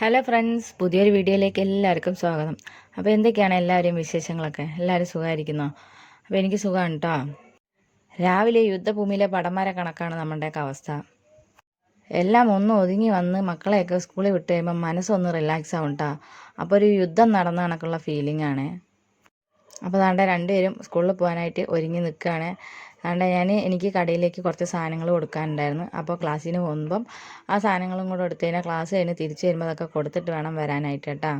Hello friends പുതിയൊരു വീഡിയോയിലേക്ക് എല്ലാവർക്കും സ്വാഗതം. അപ്പോൾ എന്തൊക്കെയാണ് എല്ലാവരെയും വിശേഷങ്ങളൊക്കെ? എല്ലാവരും സുഖമായിരിക്കുന്നോ? അപ്പോൾ എനിക്ക് സുഖമാണ് കേട്ടോ രാവിലെ യുദ്ധഭൂമിയിലെ പടന്മാരെ കണക്കാണ് നമ്മുടെയൊക്കെ അവസ്ഥ. എല്ലാം ഒന്ന് ഒതുങ്ങി വന്ന് മക്കളെയൊക്കെ സ്കൂളിൽ വിട്ട് കഴിയുമ്പോൾ മനസ്സൊന്ന് റിലാക്സ് ആവും കേട്ടോ അപ്പോൾ ഒരു യുദ്ധം നടന്ന കണക്കുള്ള ഫീലിംഗ് ആണ്. അപ്പോൾ ദാണ്ട രണ്ടുപേരും സ്കൂളിൽ പോകാനായിട്ട് ഒരുങ്ങി നിൽക്കുകയാണ്. അതുകൊണ്ട് ഞാൻ എനിക്ക് കടയിലേക്ക് കുറച്ച് സാധനങ്ങൾ കൊടുക്കാനുണ്ടായിരുന്നു. അപ്പോൾ ക്ലാസ്സിന് പോകുമ്പം ആ സാധനങ്ങളും കൂടെ എടുത്തു കഴിഞ്ഞാൽ ക്ലാസ് കഴിഞ്ഞ് തിരിച്ച് വരുമ്പോൾ അതൊക്കെ കൊടുത്തിട്ട് വേണം വരാനായിട്ട് കേട്ടോ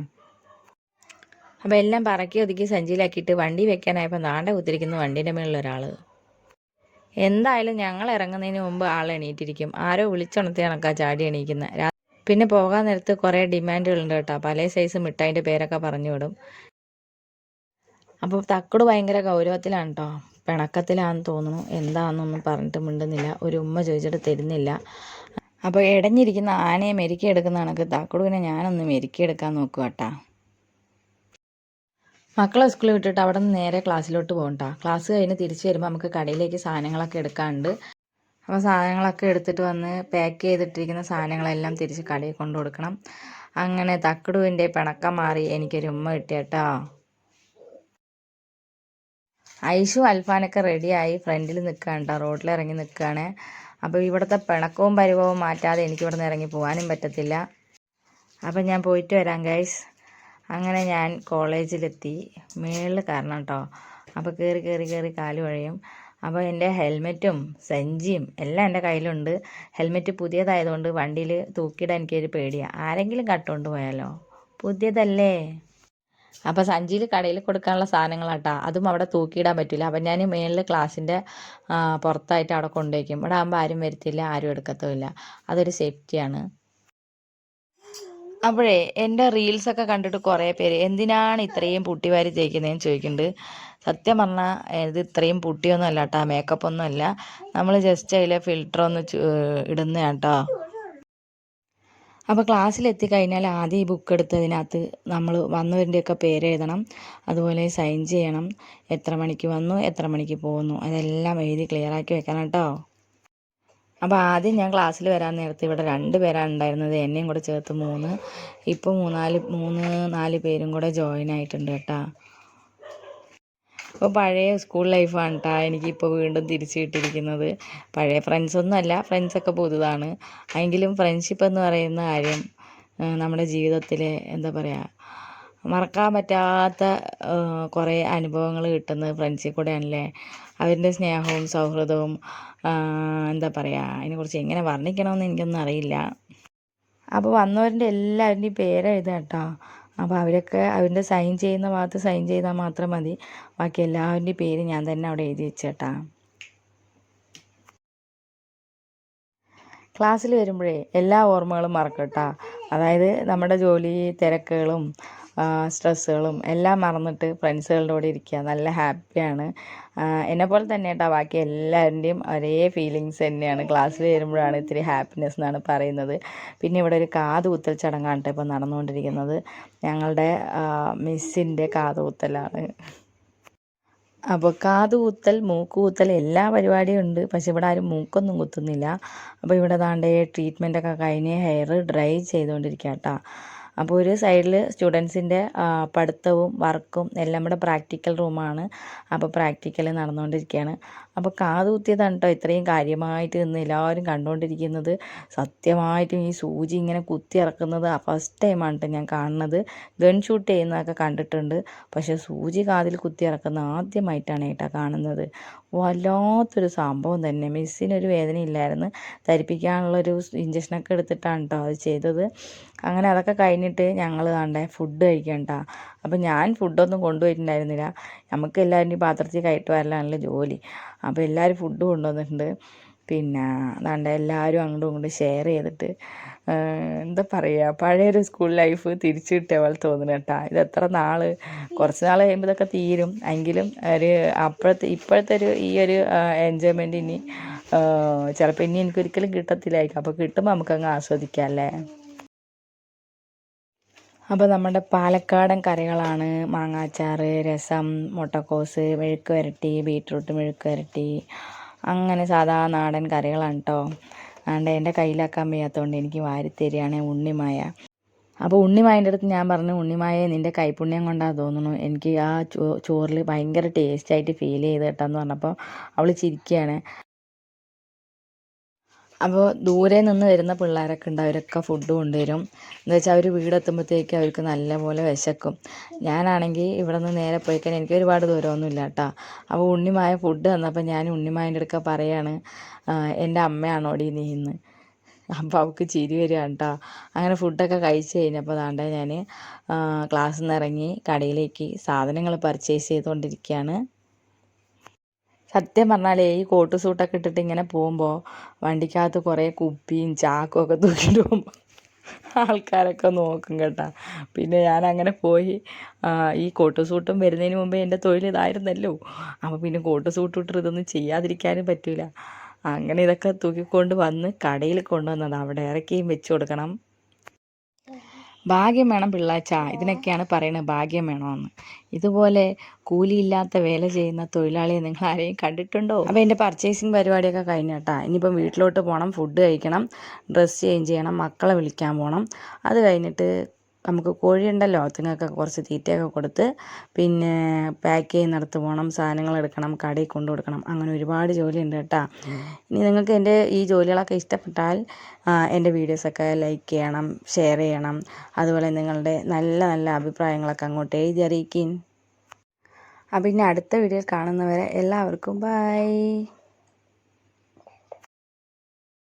അപ്പോൾ എല്ലാം പറക്കി ഒതുക്കി സഞ്ചിയിലാക്കിയിട്ട് വണ്ടി വെക്കാനായപ്പോൾ നാണ്ട കുത്തിരിക്കുന്ന വണ്ടീന്റെ മുകളിൽ ഒരാൾ എന്തായാലും ഞങ്ങൾ ഇറങ്ങുന്നതിന് മുമ്പ് ആൾ എണീറ്റിരിക്കും. ആരോ വിളിച്ചുണർത്തി കണക്കാ ചാടി എണീക്കുന്നത് പിന്നെ പോകാൻ നേരത്ത് കുറേ ഡിമാൻഡുകളുണ്ട് കേട്ടോ. പല സൈസ് മിഠായിന്റെ പേരൊക്കെ പറഞ്ഞു വിടും. അപ്പോൾ തക്കട് ഭയങ്കര ഗൗരവത്തിലാണ് കേട്ടോ പിണക്കത്തിലാണെന്ന് തോന്നുന്നു. എന്താണെന്നൊന്നും പറഞ്ഞിട്ട് മിണ്ടുന്നില്ല. ഒരു ഉമ്മ ചോദിച്ചിട്ട് തരുന്നില്ല. അപ്പോൾ ഇടഞ്ഞിരിക്കുന്ന ആനയെ മെരുക്കിയെടുക്കുന്ന കണക്ക് താക്കോടുവിനെ ഞാനൊന്ന് മെരുക്കിയെടുക്കാൻ നോക്കുക കേട്ടാ മക്കളെ സ്കൂളിൽ വിട്ടിട്ട് അവിടെ നിന്ന് നേരെ ക്ലാസ്സിലോട്ട് പോകണ്ട. ക്ലാസ് കഴിഞ്ഞ് തിരിച്ചു വരുമ്പോൾ നമുക്ക് കടയിലേക്ക് സാധനങ്ങളൊക്കെ എടുക്കാണ്ട്. അപ്പോൾ സാധനങ്ങളൊക്കെ എടുത്തിട്ട് വന്ന് പാക്ക് ചെയ്തിട്ടിരിക്കുന്ന സാധനങ്ങളെല്ലാം തിരിച്ച് കടയിൽ കൊണ്ടു കൊടുക്കണം അങ്ങനെ തക്കടുവിന്റെ പിണക്കം മാറി എനിക്കൊരു ഉമ്മ കിട്ടിയട്ടോ. ഐഷു അൽഫാനൊക്കെ റെഡിയായി ഫ്രണ്ടിൽ നിൽക്കുകയാണ് കേട്ടോ റോഡിൽ ഇറങ്ങി നിൽക്കുകയാണ് അപ്പോൾ ഇവിടുത്തെ പിണക്കവും പരിവവും മാറ്റാതെ എനിക്ക് ഇവിടുന്ന് ഇറങ്ങി പോകാനും പറ്റത്തില്ല. അപ്പം ഞാൻ പോയിട്ട് വരാം ഗൈസ് അങ്ങനെ ഞാൻ കോളേജിലെത്തി മേളിൽ കാരണം കേട്ടോ അപ്പോൾ കയറി കയറി കയറി കാൽ വഴിയും. അപ്പോൾ എന്റെ ഹെൽമെറ്റും സഞ്ചിയും എല്ലാം എന്റെ കയ്യിലുണ്ട്. ഹെൽമെറ്റ് പുതിയതായതുകൊണ്ട് വണ്ടിയിൽ തൂക്കിയിടാൻ എനിക്കൊരു പേടിയാണ് ആരെങ്കിലും കട്ടുകൊണ്ട് പോയാലോ? പുതിയതല്ലേ? അപ്പോൾ സഞ്ചിയിൽ കടയിൽ കൊടുക്കാനുള്ള സാധനങ്ങളാട്ടാ. അതും അവിടെ തൂക്കിയിടാൻ പറ്റില്ല അപ്പം ഞാൻ മേളിൽ ക്ലാസ്സിന്റെ പുറത്തായിട്ട് അവിടെ കൊണ്ടുവയ്ക്കും ഇവിടെ ആകുമ്പോൾ ആരും വരുത്തില്ല ആരും എടുക്കത്തുമില്ല. അതൊരു സേഫ്റ്റിയാണ്. അപ്പോഴേ എന്റെ റീൽസൊക്കെ കണ്ടിട്ട് കുറേ പേര് എന്തിനാണ് ഇത്രയും പുട്ടി പുട്ടിവാരി തേക്കുന്നതെന്ന് ചോദിക്കുന്നുണ്ട്. സത്യം പറഞ്ഞാൽ ഇത് ഇത്രയും പുട്ടിയൊന്നും അല്ല കേട്ടോ മേക്കപ്പ് ഒന്നും അല്ല നമ്മൾ ജസ്റ്റ് അതിലെ ഫിൽറ്റർ ഒന്ന് ഇടുന്നതാണ് കേട്ടോ അപ്പോൾ ക്ലാസ്സിലെത്തി കഴിഞ്ഞാൽ ആദ്യം ഈ ബുക്ക് എടുത്തതിനകത്ത് നമ്മൾ വന്നവരുടെയൊക്കെ പേര് എഴുതണം അതുപോലെ സൈൻ ചെയ്യണം എത്ര മണിക്ക് വന്നു എത്ര മണിക്ക് പോകുന്നു അതെല്ലാം എഴുതി ക്ലിയറാക്കി വെക്കണം കേട്ടോ. അപ്പോൾ ആദ്യം ഞാൻ ക്ലാസ്സിൽ വരാൻ നേരത്തെ ഇവിടെ രണ്ട് പേരാണ് ഉണ്ടായിരുന്നത് എന്നെയും കൂടെ ചേർത്ത് മൂന്ന് ഇപ്പോൾ മൂന്നാൽ മൂന്ന് നാല് പേരും കൂടെ ജോയിൻ ആയിട്ടുണ്ട് കേട്ടോ. അപ്പോൾ പഴയ സ്കൂൾ ലൈഫാണ് കേട്ടോ എനിക്കിപ്പോൾ വീണ്ടും തിരിച്ചു കിട്ടിയിരിക്കുന്നത്. പഴയ ഫ്രണ്ട്സൊന്നും അല്ല ഫ്രണ്ട്സൊക്കെ പുതുതാണ്. എങ്കിലും ഫ്രണ്ട്ഷിപ്പ് എന്ന് പറയുന്ന കാര്യം നമ്മുടെ ജീവിതത്തിൽ എന്താ പറയുക മറക്കാൻ പറ്റാത്ത കുറേ അനുഭവങ്ങൾ കിട്ടുന്നത് ഫ്രണ്ട്സിൽ കൂടെയാണല്ലേ? അവരുടെ സ്നേഹവും സൗഹൃദവും എന്താ പറയുക അതിനെക്കുറിച്ച് എങ്ങനെ വർണിക്കണമെന്ന് എനിക്കൊന്നും അറിയില്ല. അപ്പോൾ വന്നവരുടെ എല്ലാവരുടെയും പേരെഴുതാം കേട്ടോ അപ്പോൾ അവരൊക്കെ അവരുടെ സൈൻ ചെയ്യുന്ന ഭാഗത്ത് സൈൻ ചെയ്താൽ മാത്രം മതി. ബാക്കി എല്ലാവരുടെയും പേര് ഞാൻ തന്നെ അവിടെ എഴുതി വെച്ചേട്ടാ. ക്ലാസ്സിൽ വരുമ്പോഴേ എല്ലാ ഓർമ്മകളും മറക്കട്ടാ. അതായത് നമ്മുടെ ജോലി തിരക്കുകളും സ്ട്രെസ്സുകളും എല്ലാം മറന്നിട്ട് ഫ്രണ്ട്സുകളുടെ കൂടെ ഇരിക്കുക നല്ല ഹാപ്പിയാണ് എന്നെപ്പോലെ തന്നെ കേട്ടോ ബാക്കി എല്ലാവരുടെയും ഒരേ ഫീലിങ്സ് തന്നെയാണ്. ക്ലാസ്സിൽ വരുമ്പോഴാണ് ഇത്തിരി ഹാപ്പിനെസ് എന്നാണ് പറയുന്നത്. പിന്നെ ഇവിടെ ഒരു കാതുകുത്തൽ ചടങ്ങാണ് ഇപ്പോൾ നടന്നുകൊണ്ടിരിക്കുന്നത്. ഞങ്ങളുടെ മിസ്സിന്റെ കാതുകുത്തലാണ്. അപ്പോൾ കാതുകുത്തൽ മൂക്കുകുത്തൽ എല്ലാ പരിപാടിയും ഉണ്ട്. പക്ഷെ ഇവിടെ ആരും മൂക്കൊന്നും കുത്തുന്നില്ല. അപ്പോൾ ഇവിടെ താണ്ടേ ട്രീറ്റ്മെന്റൊക്കെ കഴിഞ്ഞ് ഹെയർ ഡ്രൈ ചെയ്തുകൊണ്ടിരിക്കുക കേട്ടോ അപ്പോൾ ഒരു സൈഡിൽ സ്റ്റുഡൻസിന്റെ പഠിത്തവും വർക്കും എല്ലാം കൂടെ പ്രാക്ടിക്കൽ റൂമാണ്. അപ്പോൾ പ്രാക്ടിക്കൽ നടന്നുകൊണ്ടിരിക്കുകയാണ്. അപ്പോൾ കാതുകുത്തിയതാണ് കേട്ടോ ഇത്രയും കാര്യമായിട്ട് നിന്ന് എല്ലാവരും കണ്ടുകൊണ്ടിരിക്കുന്നത്. സത്യമായിട്ടും ഈ സൂചി ഇങ്ങനെ കുത്തി ഇറക്കുന്നത് ഫസ്റ്റ് ടൈമാണ് ഞാൻ കാണുന്നത്. ഗൺ ഷൂട്ട് ചെയ്യുന്നതൊക്കെ കണ്ടിട്ടുണ്ട്. പക്ഷേ സൂചി കാതിൽ കുത്തി ഇറക്കുന്ന ആദ്യമായിട്ടാണ് കേട്ടോ കാണുന്നത്. വല്ലാത്തൊരു സംഭവം തന്നെ. മിസ്സിനൊരു വേദന ഇല്ലായിരുന്നു ധരിപ്പിക്കാനുള്ളൊരു ഇഞ്ചക്ഷനൊക്കെ എടുത്തിട്ടാണ് കേട്ടോ അത് ചെയ്തത്. അങ്ങനെ അതൊക്കെ കഴിഞ്ഞിട്ട് ഞങ്ങൾ കണ്ടേ ഫുഡ് കഴിക്കണ്ട. അപ്പം ഞാൻ ഫുഡൊന്നും കൊണ്ടുപോയിട്ടുണ്ടായിരുന്നില്ല. നമുക്ക് എല്ലാവരുടെയും പാത്രത്തിൽ കയറ്റി വരലാണല്ലോ ജോലി. അപ്പോൾ എല്ലാവരും ഫുഡ് കൊണ്ടുവന്നിട്ടുണ്ട്. പിന്നെ അതാണ്ട് എല്ലാവരും അങ്ങോട്ടും ഇങ്ങോട്ടും ഷെയർ ചെയ്തിട്ട് എന്താ പറയുക പഴയൊരു സ്കൂൾ ലൈഫ് തിരിച്ചു കിട്ടിയ പോലെ തോന്നുന്നു കേട്ടോ. ഇത് എത്ര നാൾ കുറച്ച് നാൾ കഴിയുമ്പോൾ ഇതൊക്കെ തീരും. എങ്കിലും ഒരു അപ്പോഴത്തെ ഇപ്പോഴത്തെ ഒരു ഈ ഒരു എൻജോയ്മെന്റ് ഇനി ചിലപ്പോൾ ഇനി എനിക്കൊരിക്കലും കിട്ടത്തില്ലായിരിക്കും. അപ്പോൾ കിട്ടുമ്പോൾ നമുക്കങ്ങ് ആസ്വദിക്കാം അല്ലേ? അപ്പോൾ നമ്മുടെ പാലക്കാടൻ കറികളാണ്. മാങ്ങാച്ചാർ രസം മുട്ടക്കോസ് മെഴുക്ക് വരട്ടി ബീട്രൂട്ട് മെഴുക്ക് വരട്ടി. അങ്ങനെ സാധാ നാടൻ കറികളാണ് കേട്ടോ അതുകൊണ്ട് എന്റെ കയ്യിലാക്കാൻ വയ്യാത്തതുകൊണ്ട് എനിക്ക് വാരിത്തരികയാണ് ഉണ്ണിമായ. അപ്പോൾ ഉണ്ണിമായന്റെ അടുത്ത് ഞാൻ പറഞ്ഞു ഉണ്ണിമായെ നിന്റെ കൈപ്പുണ്യം കൊണ്ടാണ് തോന്നുന്നു. എനിക്ക് ആ ചോറിൽ ഭയങ്കര ടേസ്റ്റായിട്ട് ഫീൽ ചെയ്ത് കേട്ടെന്ന് പറഞ്ഞപ്പോൾ അവൾ ചിരിക്കുകയാണ് അപ്പോൾ ദൂരെ നിന്ന് വരുന്ന പിള്ളേരൊക്കെ ഉണ്ട് അവരൊക്കെ ഫുഡ് കൊണ്ടുവരും. എന്ന് വെച്ചാൽ അവർ വീടെത്തുമ്പോഴത്തേക്ക് അവർക്ക് നല്ലപോലെ വിശക്കും. ഞാനാണെങ്കിൽ ഇവിടെ നിന്ന് നേരെ പോയി കഴിഞ്ഞാൽ എനിക്ക് ഒരുപാട് ദൂരമൊന്നുമില്ല കേട്ടോ അപ്പോൾ ഉണ്ണിമായ ഫുഡ് തന്നപ്പോൾ ഞാൻ ഉണ്ണിമായന്റെ അടുക്ക പറയാണ് "ആ, എന്റെ അമ്മയാണോടി നീ ഇന്ന്? അപ്പോൾ അവൾക്ക് ചിരി വരികയാണ് കേട്ടോ അങ്ങനെ ഫുഡൊക്കെ കഴിച്ച് കഴിഞ്ഞപ്പോൾ താണ്ട ഞാൻ ക്ലാസ്സിൽ നിന്ന് ഇറങ്ങി കടയിലേക്ക് സാധനങ്ങൾ പർച്ചേസ് ചെയ്തുകൊണ്ടിരിക്കുകയാണ് സത്യം പറഞ്ഞാലേ ഈ കോട്ട് സൂട്ടൊക്കെ ഇട്ടിട്ട് ഇങ്ങനെ പോകുമ്പോൾ വണ്ടിക്കകത്ത് കുറേ കുപ്പിയും ചാക്കും ഒക്കെ തൂക്കിയിട്ട് പോകുമ്പോൾ ആൾക്കാരൊക്കെ നോക്കും കേട്ടാ. പിന്നെ ഞാൻ അങ്ങനെ പോയി ഈ കോട്ട് സൂട്ടും വരുന്നതിന് മുമ്പേ എന്റെ തൊഴിൽ ഇതായിരുന്നല്ലോ. അപ്പോൾ പിന്നെ കോട്ട് സൂട്ട് ഇട്ടിട്ട് ഇതൊന്നും ചെയ്യാതിരിക്കാനും പറ്റില്ല അങ്ങനെ ഇതൊക്കെ തൂക്കിക്കൊണ്ട് വന്ന് കടയിൽ കൊണ്ടുവന്നത് അവിടെ ഇറക്കിയും വെച്ച് കൊടുക്കണം. ഭാഗ്യം വേണം പിള്ളാച്ച. ഇതിനൊക്കെയാണ് പറയുന്നത് ഭാഗ്യം വേണമെന്ന് ഇതുപോലെ കൂലിയില്ലാത്ത വേല ചെയ്യുന്ന തൊഴിലാളിയെ നിങ്ങൾ ആരെയും കണ്ടിട്ടുണ്ടോ? അപ്പോൾ എന്റെ പർച്ചേസിങ് പരിപാടിയൊക്കെ കഴിഞ്ഞ കേട്ടാ ഇനിയിപ്പം വീട്ടിലോട്ട് പോകണം ഫുഡ് കഴിക്കണം ഡ്രസ്സ് ചേഞ്ച് ചെയ്യണം മക്കളെ വിളിക്കാൻ പോകണം അത് കഴിഞ്ഞിട്ട് നമുക്ക് കോഴിയുണ്ടല്ലോ അതുങ്ങൾക്ക് കുറച്ച് തീറ്റയൊക്കെ കൊടുത്ത് പിന്നെ പാക്ക് ചെയ്യുന്നിടത്ത് പോകണം സാധനങ്ങൾ എടുക്കണം കടയിൽ കൊണ്ടു കൊടുക്കണം. അങ്ങനെ ഒരുപാട് ജോലിയുണ്ട് കേട്ടോ. ഇനി നിങ്ങൾക്ക് എന്റെ ഈ ജോലികളൊക്കെ ഇഷ്ടപ്പെട്ടാൽ എന്റെ വീഡിയോസൊക്കെ ലൈക്ക് ചെയ്യണം ഷെയർ ചെയ്യണം. അതുപോലെ നിങ്ങളുടെ നല്ല നല്ല അഭിപ്രായങ്ങളൊക്കെ അങ്ങോട്ട് എഴുതി അറിയിക്കും അപ്പം ഇനി അടുത്ത വീഡിയോയിൽ കാണുന്നവരെ എല്ലാവർക്കും ബൈ